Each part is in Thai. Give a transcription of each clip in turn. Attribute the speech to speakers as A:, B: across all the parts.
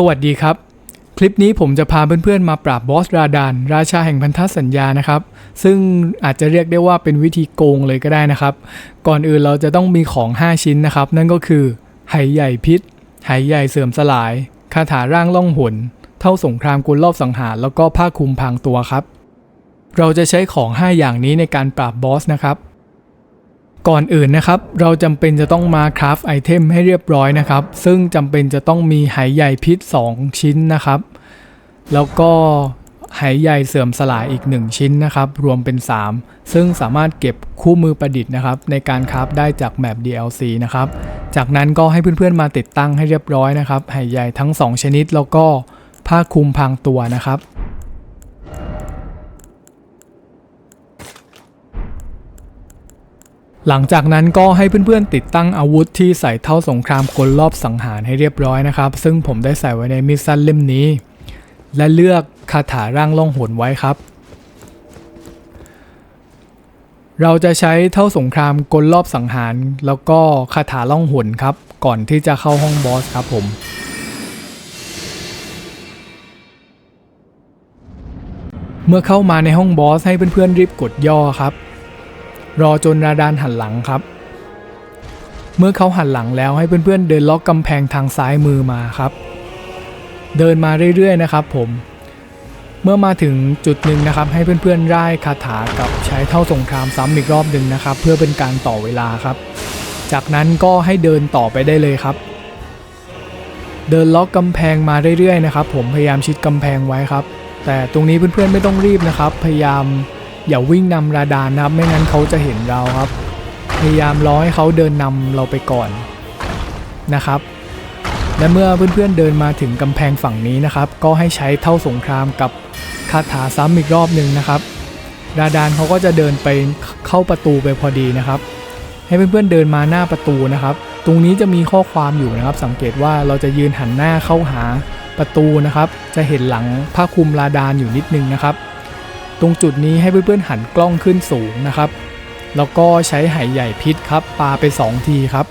A: สวัสดีครับ คลิปนี้ผมจะพาเพื่อนๆมาปราบบอสราดานราชาแห่งพันธสัญญานะครับ ซึ่งอาจจะเรียกได้ว่าเป็นวิธีโกงเลยก็ได้นะครับ ก่อนอื่นเราจะต้องมีของ 5 ชิ้นนะครับ นั่นก็คือไหใหญ่พิษไหใหญ่เสื่อมสลายคาถาร่างล่องหนเท่าสงครามกุลรอบสังหารแล้วก็ผ้าคลุมพางตัวครับ เราจะใช้ของ 5 อย่างนี้ในการปราบบอสนะครับ ก่อนอื่นนะครับ เราจำเป็นจะต้องมาคราฟไอเทมให้เรียบร้อยนะครับ ซึ่งจำเป็นจะต้องมีไหใหญ่พิษ 2 ชิ้นนะครับ แล้วก็ไหใหญ่เสื่อมสลายอีก 1 ชิ้นนะครับ รวมเป็น 3 ซึ่งสามารถเก็บคู่มือประดิษฐ์นะครับ ในการคราฟได้จากแมป DLC นะครับ จากนั้นก็ให้เพื่อนๆมาติดตั้งให้เรียบร้อยนะครับไหใหญ่ทั้ง 2 ชนิดแล้วก็ผ้าคลุมพรางตัวนะครับ หลังจากนั้นก็ให้เพื่อนๆติดตั้งอาวุธที่ใส่เท่าสงครามกลรอบสังหารให้เรียบร้อยนะครับ ซึ่งผมได้ใส่ไว้ในมิสซันเล่มนี้ และเลือกคาถาร่างล่องหนไว้ครับ เราจะใช้เท่าสงครามกลรอบสังหาร แล้วก็คาถาล่องหนครับ ก่อนที่จะเข้าห้องบอสครับผมเมื่อเข้ามาในห้องบอสให้เพื่อนๆรีบกดย่อครับ รอจนราดานหันหลังครับ เมื่อเขาหันหลังแล้วให้เพื่อนๆเดินล็อกกำแพงทางซ้ายมือมาครับ เดินมาเรื่อยๆนะครับผม เมื่อมาถึงจุดหนึ่งนะครับ ให้เพื่อนๆร่ายคาถากับใช้เท่าสงครามซ้ำอีกรอบหนึ่งนะครับ เพื่อเป็นการต่อเวลาครับ จากนั้นก็ให้เดินต่อไปได้เลยครับเดินล็อกกำแพงมาเรื่อยๆนะครับ ผมพยายามชิดกำแพงไว้ครับ แต่ตรงนี้เพื่อนๆไม่ต้องรีบนะครับ พยายาม อย่าวิ่งนำราดานนะครับ ไม่งั้นเขาจะเห็นเราครับ พยายามรอให้เขาเดินนำเราไปก่อนนะครับ และเมื่อเพื่อนๆเดินมาถึงกำแพงฝั่งนี้นะครับ ก็ให้ใช้เท่าสงครามกับคาถาซ้ำอีกรอบหนึ่งนะครับราดานเขาก็จะเดินไปเข้าประตูไปพอดีนะครับ ให้เพื่อนๆเดินมาหน้าประตูนะครับ ตรงนี้จะมีข้อความอยู่นะครับ สังเกตว่าเราจะยืนหันหน้าเข้าหาประตูนะครับ จะเห็นหลังผ้าคลุมราดานอยู่นิดนึงนะครับ ตรงจุดนี้ให้เพื่อนๆหันกล้องขึ้นสูงนะครับ แล้วก็ใช้ไหใหญ่พิษครับปาไป 2 ทีครับ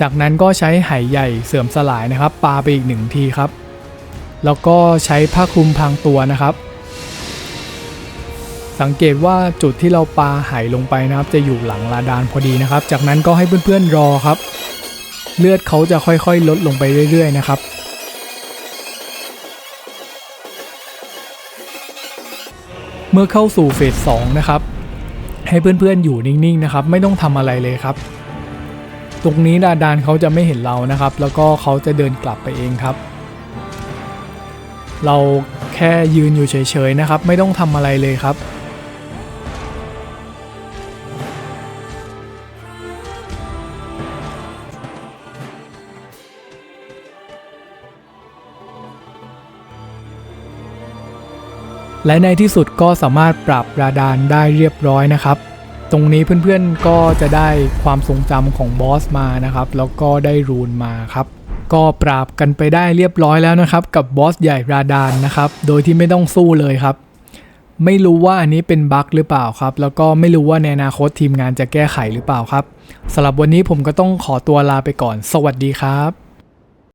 A: จากนั้นก็ใช้ไหใหญ่เสื่อมสลายนะครับ ปาไปอีก1ทีครับ แล้วก็ใช้ผ้าคลุมพรางตัวนะครับ สังเกตว่าจุดที่เราปาไหลงไปนะครับ จะอยู่หลังลาดานพอดีนะครับ จากนั้นก็ให้เพื่อนๆรอครับ เลือดเขาจะค่อยๆ ลดลงไปเรื่อยๆนะครับ เมื่อเข้าสู่เฟส2นะครับ ให้เพื่อนๆอยู่นิ่งๆนะครับ ไม่ต้องทำอะไรเลยครับ ตรงนี้ดาดานเขาจะไม่เห็นเรานะครับ แล้วก็เขาจะเดินกลับไปเองครับ เราแค่ยืนอยู่เฉยๆนะครับ ไม่ต้องทำอะไรเลยครับ และในที่สุดก็สามารถปรับราดานได้เรียบร้อยนะครับ ตรงนี้เพื่อนๆก็จะได้ความทรงจำของบอสมานะครับ แล้วก็ได้รูนมาครับ ก็ปราบกันไปได้เรียบร้อยแล้วนะครับ กับบอสใหญ่ราดานนะครับ โดยที่ไม่ต้องสู้เลยครับ ไม่รู้ว่าอันนี้เป็นบั๊กหรือเปล่าครับ แล้วก็ไม่รู้ว่าในอนาคตทีมงานจะแก้ไขหรือเปล่าครับสำหรับวันนี้ผมก็ต้องขอตัวลาไปก่อน สวัสดีครับ